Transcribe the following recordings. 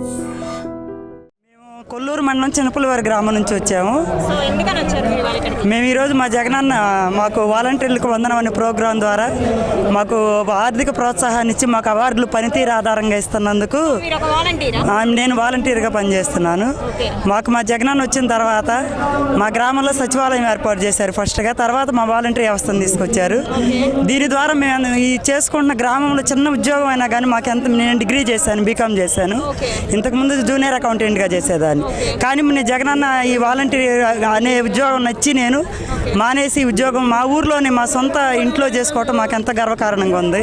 మేము కొల్లూరు మండలం చిన్నపులవారి గ్రామం నుంచి వచ్చాము. మేము ఈరోజు మా జగనన్న మాకు వాలంటీర్లకు వందనం అనే ప్రోగ్రాం ద్వారా మాకు ఆర్థిక ప్రోత్సాహాన్ని ఇచ్చి మాకు అవార్డులు పనితీరు ఆధారంగా ఇస్తున్నందుకు నేను వాలంటీర్గా పనిచేస్తున్నాను. మాకు మా జగనన్న వచ్చిన తర్వాత మా గ్రామంలో సచివాలయం ఏర్పాటు చేశారు ఫస్ట్గా. తర్వాత మా వాలంటీర్ వ్యవస్థను తీసుకొచ్చారు. దీని ద్వారా మేము ఈ చేసుకుంటున్న గ్రామంలో చిన్న ఉద్యోగం అయినా కానీ మాకు ఎంత నేను డిగ్రీ చేశాను బీకామ్ చేశాను. ఇంతకుముందు జూనియర్ అకౌంటెంట్గా చేసేదాన్ని. కానీ నేను జగనన్న ఈ వాలంటీర్ అనే ఉద్యోగం నచ్చి నేను మానేసి ఉద్యోగం మా ఊర్లోనే మా సొంత ఇంట్లో చేసుకోవటం మాకు ఎంత గర్వకారణంగా ఉంది.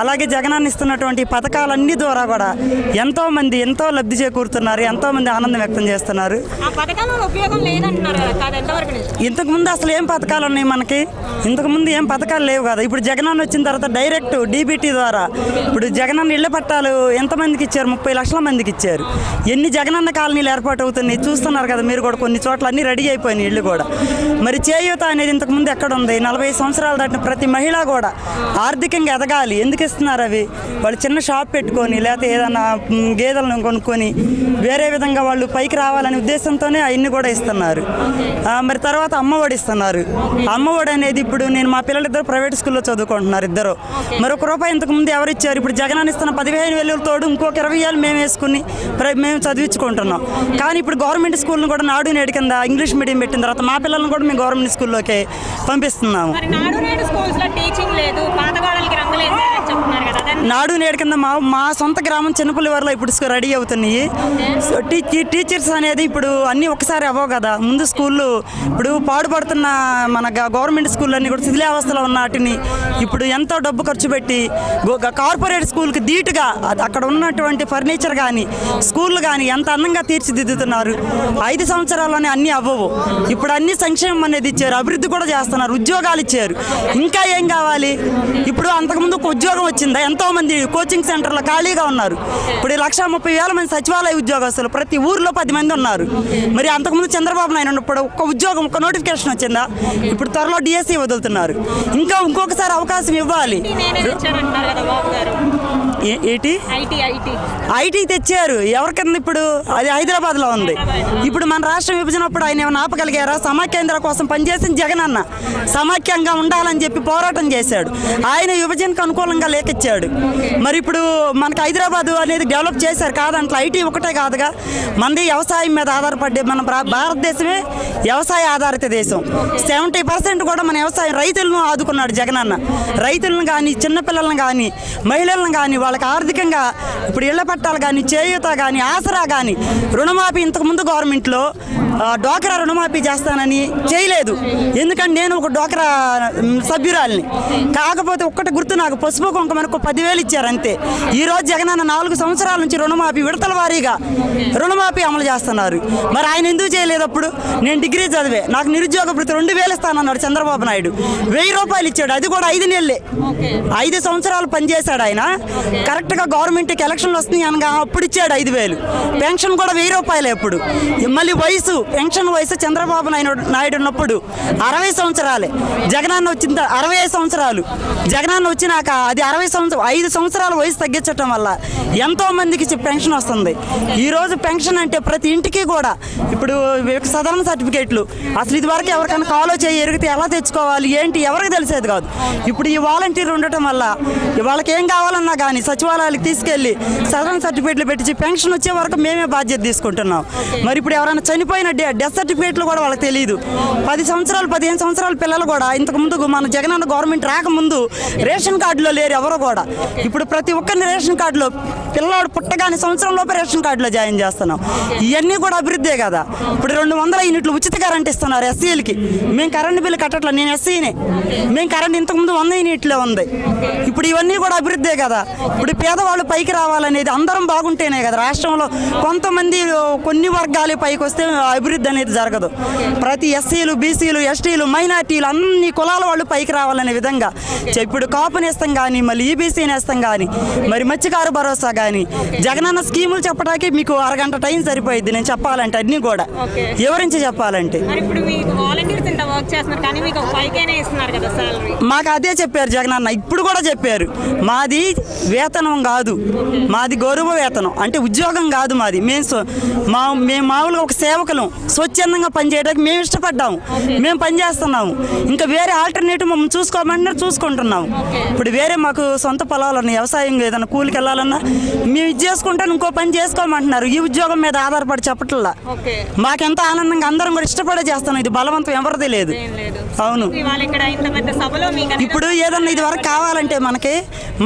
అలాగే జగనన్న ఇస్తున్నటువంటి పథకాలన్నీ ద్వారా కూడా ఎంతో మంది ఎంతో లబ్ధి చేకూరుతున్నారు ఎంతో మంది ఆనందం వ్యక్తం చేస్తున్నారు. ఇంతకు ముందు అసలు ఏం పథకాలు ఉన్నాయి మనకి? ఇంతకు ముందు ఏం పథకాలు లేవు కదా. ఇప్పుడు జగనన్న వచ్చిన తర్వాత డైరెక్ట్ డీబీటీ ద్వారా ఇప్పుడు జగనన్న ఇళ్ళ పట్టాలు ఎంతమందికి ఇచ్చారు? ముప్పై లక్షల మందికి ఇచ్చారు. ఎన్ని జగనన్న కాలనీలు ఏర్పాటు అవుతున్నాయి. చూస్తున్నారు కదా మీరు కూడా కొన్ని చోట్ల అన్ని రెడీ అయిపోయినాయి ఇళ్ళు కూడా. మరి చేయూత అనేది ఇంతకుముందు ఎక్కడ ఉంది? నలభై సంవత్సరాలు దాటిన ప్రతి మహిళ కూడా ఆర్థికంగా ఎదగాలి. ఎందుకు ఇస్తున్నారు అవి? వాళ్ళు చిన్న షాప్ పెట్టుకొని లేకపోతే ఏదైనా గేదెలను కొనుక్కొని వేరే విధంగా వాళ్ళు పైకి రావాలనే ఉద్దేశంతోనే అవన్నీ కూడా ఇస్తున్నారు. మరి తర్వాత అమ్మఒడి ఇస్తున్నారు. అమ్మఒడి అనేది ఇప్పుడు నేను మా పిల్లలిద్దరు ప్రైవేట్ స్కూల్లో చదువుకుంటున్నారు ఇద్దరు. మరి ఒక రూపాయి ఇంతకు ముందు ఎవరు ఇచ్చారు? ఇప్పుడు జగన్ ఇస్తున్న పదిహేను వేలు తోడు ఇంకొక ఇరవై వేలు మేము వేసుకుని మేము చదివించుకుంటున్నాం. కానీ ఇప్పుడు గవర్నమెంట్ స్కూల్ని కూడా నాడు నేడు కింద ఇంగ్లీష్ మీడియం పెట్టిన తర్వాత మా పిల్లల్ని కూడా మేము గవర్నమెంట్ స్కూల్లోకి పంపిస్తున్నాము. నాడు నేడు కదా మా మా సొంత గ్రామం చిన్నపల్లివారిలో ఇప్పుడు రెడీ అవుతున్నాయి. టీచర్స్ అనేది ఇప్పుడు అన్నీ ఒకసారి అవ్వవు కదా. ముందు స్కూళ్ళు ఇప్పుడు పాడుపడుతున్న మన గవర్నమెంట్ స్కూళ్ళన్నీ కూడా శిథిలావస్థలో ఉన్న వాటిని ఇప్పుడు ఎంతో డబ్బు ఖర్చు పెట్టి కార్పొరేట్ స్కూల్కి ధీటుగా అక్కడ ఉన్నటువంటి ఫర్నిచర్ కానీ స్కూళ్ళు కానీ ఎంత అందంగా తీర్చిదిద్దుతున్నారు. ఐదు సంవత్సరాల్లోనే అన్నీ అవ్వవు. ఇప్పుడు అన్ని సంక్షేమం అనేది ఇచ్చారు. అభివృద్ధి కూడా చేస్తున్నారు. ఉద్యోగాలు ఇచ్చారు. ఇంకా ఏం కావాలి? ఇప్పుడు అంతకుముందు ఒక ఉద్యోగం వచ్చిందా? ఎంతో మంది కోచింగ్ సెంటర్లో ఖాళీగా ఉన్నారు. ఇప్పుడు లక్ష ముప్పై వేల మంది సచివాలయ ఉద్యోగస్తులు ప్రతి ఊర్లో పది మంది ఉన్నారు. మరి అంతకుముందు చంద్రబాబు నాయుడు ఉన్నప్పుడు ఒక ఉద్యోగం ఒక నోటిఫికేషన్ వచ్చిందా? ఇప్పుడు త్వరలో డిఎస్సి వదులుతున్నారు. ఇంకా ఇంకొకసారి అవకాశం ఇవ్వాలి. కదా ఏంటి? ఐటీ తెచ్చారు. ఎవరికన్నా ఇప్పుడు? అది హైదరాబాద్లో ఉంది. ఇప్పుడు మన రాష్ట్రం విభజనప్పుడు ఆయన ఏమైనా ఆపగలిగారా? సమాఖ్యేంద్ర కోసం పనిచేసిన జగన్ అన్న సమాఖ్యంగా ఉండాలని చెప్పి పోరాటం చేశాడు. ఆయన విభజనకు అనుకూలంగా లేకిచ్చాడు. మరి ఇప్పుడు మనకి హైదరాబాద్ అనేది డెవలప్ చేశారు కాదంట్లో ఐటీ ఒకటే కాదుగా. మనది వ్యవసాయం మీద ఆధారపడి మన భారతదేశమే వ్యవసాయ ఆధారిత దేశం. సెవెంటీ పర్సెంట్ కూడా మన వ్యవసాయం రైతులను ఆదుకున్నాడు జగన్ అన్న. రైతులను కానీ చిన్నపిల్లలను కానీ మహిళలను కానీ వాళ్ళకి ఆర్థికంగా ఇప్పుడు ఇళ్ళ పట్టాలు కానీ చేయూత కానీ ఆసరా కానీ రుణమాఫీ ఇంతకుముందు గవర్నమెంట్లో డోక్రా రుణమాఫీ చేస్తానని చేయలేదు. ఎందుకంటే నేను ఒక డోక్రా సభ్యురాలిని. కాకపోతే ఒక్కటి గుర్తు నాకు పసుపు కుంకుమకు ఒక పదివేలు ఇచ్చారు అంతే. ఈ రోజు జగన్ అన్న నాలుగు సంవత్సరాల నుంచి రుణమాఫీ విడతల వారీగా రుణమాఫీ అమలు చేస్తున్నారు. మరి ఆయన ఎందుకు చేయలేదు అప్పుడు? నేను డిగ్రీ చదివే. నాకు నిరుద్యోగ భృతి రెండు వేలు ఇస్తానన్నాడు చంద్రబాబు నాయుడు. వెయ్యి రూపాయలు ఇచ్చాడు. అది కూడా ఐదు నెలలే. ఐదు సంవత్సరాలు పనిచేశాడు ఆయన. కరెక్ట్గా గవర్నమెంట్కి ఎలక్షన్లు వస్తున్నాయి అనగా అప్పుడు ఇచ్చాడు ఐదు వేలు. పెన్షన్ కూడా వెయ్యి రూపాయలు ఇప్పుడు మళ్ళీ వయసు పెన్షన్ వయసు చంద్రబాబు నాయుడు నాయుడు ఉన్నప్పుడు అరవై సంవత్సరాలే. జగనాన్న వచ్చిన అరవై ఐదు సంవత్సరాలు. జగనాన్న వచ్చినాక అది అరవై సంవత్సరం ఐదు సంవత్సరాల వయసు తగ్గించడం వల్ల ఎంతో మందికి పెన్షన్ వస్తుంది. ఈ రోజు పెన్షన్ అంటే ప్రతి ఇంటికి కూడా ఇప్పుడు సదరణ సర్టిఫికేట్లు. అసలు ఇది వరకు ఎవరికైనా కాలో చేయి ఎరిగితే ఎలా తెచ్చుకోవాలి? ఏంటి? ఎవరికి తెలిసేది కాదు. ఇప్పుడు ఈ వాలంటీర్ ఉండటం వల్ల వాళ్ళకి ఏం కావాలన్నా కానీ సచివాలయాలకు తీసుకెళ్ళి సదరణ సర్టిఫికేట్లు పెట్టి పెన్షన్ వచ్చే వరకు మేమే బాధ్యత తీసుకుంటున్నాం. మరి ఇప్పుడు ఎవరైనా చనిపోయిన డె డెత్ సర్టిఫికేట్లు కూడా వాళ్ళకి తెలియదు పది సంవత్సరాలు పదిహేను సంవత్సరాల పిల్లలు కూడా ఇంతకు ముందు మన జగనన్న గవర్నమెంట్ రాకముందు రేషన్ కార్డులో లేరు ఎవరు కూడా. ఇప్పుడు ప్రతి ఒక్కరిని రేషన్ కార్డులో పిల్లవాడు పుట్టగానే సంవత్సరం లోపే రేషన్ కార్డులో జాయిన్ చేస్తున్నాం. ఇవన్నీ కూడా అభివృద్ధే కదా. ఇప్పుడు రెండు వందల యూనిట్లు ఉచిత కరెంట్ ఇస్తున్నారు ఎస్సీలకి. మేము కరెంటు బిల్లు కట్టట్లేదు నేను ఎస్సీనే. మేము కరెంట్ ఇంతకుముందు వంద యూనిట్లే ఉంది. ఇప్పుడు ఇవన్నీ కూడా అభివృద్ధే కదా. ఇప్పుడు పేదవాళ్ళు పైకి రావాలనేది అందరం బాగుంటేనే కదా. రాష్ట్రంలో కొంతమంది కొన్ని వర్గాలు పైకి వస్తే అభివృద్ధి అనేది జరగదు. ప్రతి ఎస్సీలు బీసీలు ఎస్టీలు మైనార్టీలు అన్ని కులాల వాళ్ళు పైకి రావాలనే విధంగా. ఇప్పుడు కాపు నేస్తం కానీ మళ్ళీ ఈబీసీ నేస్తం కానీ మరి మత్స్యకారు భరోసా కానీ జగనన్న స్కీములు చెప్పడానికి మీకు అరగంట టైం సరిపోయింది నేను చెప్పాలంటే అన్నీ కూడా. వివరించి చెప్పాలంటే? మీకు కానీ కేనే అదే చెప్పారు జగనన్న ఇప్పుడు కూడా చెప్పారు. మాది వేతనం కాదు. మాది గౌరవ వేతనం. అంటే ఉద్యోగం కాదు మాది. మేము మా మేము మామూలుగా ఒక సేవకులం. స్వచ్ఛందంగా పనిచేయడానికి మేము ఇష్టపడ్డాము. మేము పనిచేస్తున్నాము ఇంకా వేరే ఆల్టర్నేటివ్ మమ్మల్ని చూసుకోమంటున్నారు చూసుకుంటున్నాము. ఇప్పుడు వేరే మాకు సొంత పొలాలు ఉన్నాయి. వ్యవసాయం ఏదైనా కూలికి వెళ్ళాలన్నా మేము ఇది చేసుకుంటాను ఇంకో పని చేసుకోమంటున్నారు. ఈ ఉద్యోగం మీద ఆధారపడి చెప్పట్లా. మాకెంత ఆనందంగా అందరం కూడా ఇష్టపడే చేస్తున్నాం. ఇది బలవంతం ఎవరిది లేదు. అవును. ఇప్పుడు ఏదన్నా ఇది వరకు కావాలంటే మనకి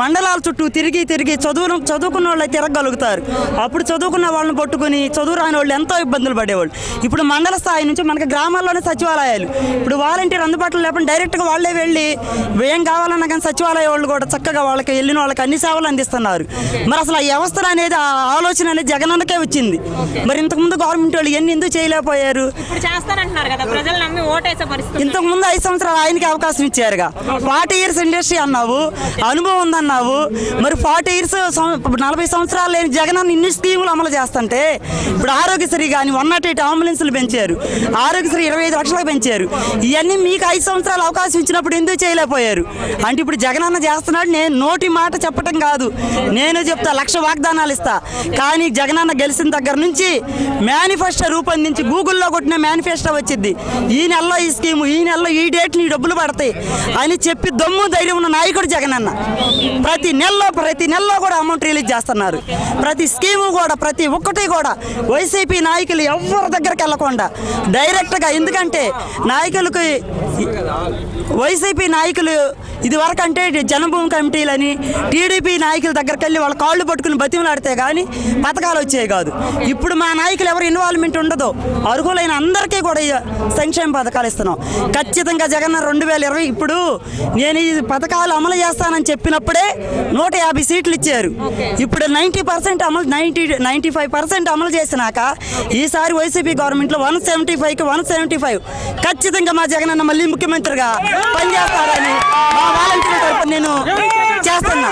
మండలాల చుట్టూ తిరిగి తిరిగి చదువు చదువుకున్న వాళ్ళు తిరగలుగుతారు అప్పుడు చదువుకున్న వాళ్ళని పట్టుకుని చదువు రాని వాళ్ళు ఎంతో ఇబ్బందులు పడేవాళ్ళు. ఇప్పుడు మండల స్థాయి నుంచి మనకి గ్రామాల్లోనే సచివాలయాలు. ఇప్పుడు వాలంటీర్ అందుబాటులో లేకుండా డైరెక్ట్గా వాళ్ళే వెళ్ళి ఏం కావాలన్నా కానీ సచివాలయ వాళ్ళు కూడా చక్కగా వాళ్ళకి వెళ్ళిన వాళ్ళకి అన్ని సేవలు అందిస్తున్నారు. మరి అసలు ఆ వ్యవస్థ అనేది ఆ ఆలోచన అనేది జగనన్నకే వచ్చింది. మరి ఇంతకుముందు గవర్నమెంట్ వాళ్ళు ఎన్ని ఎందుకు చేయలేకపోయారు? ఇప్పుడు చేస్తానంటున్నారు కదా ప్రజలు నమ్మి ఓటేసే పరిస్థితి ఇంతకు ముందు ఐదు సంవత్సరాలు ఆయనకి అవకాశం ఇచ్చారుగా. ఫార్టీ ఇయర్స్ ఇండస్ట్రీ అన్నావు అనుభవం ఉందన్నావు. మరి ఫార్టీ ఇయర్స్ నలభై సంవత్సరాలు లేని జగన్ అన్న ఇన్ని స్కీములు అమలు చేస్తుంటే ఇప్పుడు ఆరోగ్యశ్రీ కానీ వన్ నాట్ ఎయిట్ అంబులెన్స్లు పెంచారు. ఆరోగ్యశ్రీ ఇరవై ఐదు లక్షలకు పెంచారు. ఇవన్నీ మీకు ఐదు సంవత్సరాలు అవకాశం ఇచ్చినప్పుడు ఎందుకు చేయలేకపోయారు? అంటే ఇప్పుడు జగన్ అన్న చేస్తున్నాడు నేను నోటి మాట చెప్పటం కాదు. నేను చెప్తా లక్ష వాగ్దానాలు ఇస్తా. కానీ జగన్ అన్న గెలిచిన దగ్గర నుంచి మేనిఫెస్టో రూపొందించి గూగుల్లో కొట్టిన మేనిఫెస్టో వచ్చింది. ఈ నెలలో ఈ స్కీము ఈ నెలలో ఈ డేట్ నీ డబ్బులు పడతాయి అని చెప్పి దమ్ము ధైర్యం ఉన్న నాయకుడు జగన్ అన్న ప్రతి నెలలో ప్రతి నెలలో కూడా అమౌంట్ రిలీజ్ చేస్తున్నారు. ప్రతి స్కీము కూడా ప్రతి ఒక్కటి కూడా వైసీపీ నాయకులు ఎవరి దగ్గరికి వెళ్ళకుండా డైరెక్ట్గా ఎందుకంటే నాయకులకు వైసీపీ నాయకులు ఇదివరకు అంటే జనభూమి కమిటీలని టీడీపీ నాయకుల దగ్గరికి వెళ్ళి వాళ్ళ కాళ్ళు పట్టుకుని బతిమలాడితే కానీ పథకాలు వచ్చేవి కాదు. ఇప్పుడు మా నాయకులు ఎవరు ఇన్వాల్వ్మెంట్ ఉండదు. అర్హులైన అందరికీ కూడా సంక్షేమ పథకాలు ఇస్తున్నాం. ఖచ్చితంగా జగన్ రెండు వేల ఇరవై ఇప్పుడు నేను ఈ పథకాలు అమలు చేస్తానని చెప్పినప్పుడే నూట యాభై సీట్లు ఇచ్చారు. ఇప్పుడు నైంటీ పర్సెంట్ అమలు నైంటీ నైంటీ ఫైవ్ పర్సెంట్ అమలు చేసినాక ఈసారి వైసీపీ గవర్నమెంట్లో వన్ సెవెంటీ ఫైవ్కి వన్ సెవెంటీ ఫైవ్. ఖచ్చితంగా మా జగన్ అన్న మళ్ళీ ముఖ్యమంత్రిగా పనిచేస్తారని మా వాలంటీర్ తరఫున నేను చేస్తున్నా.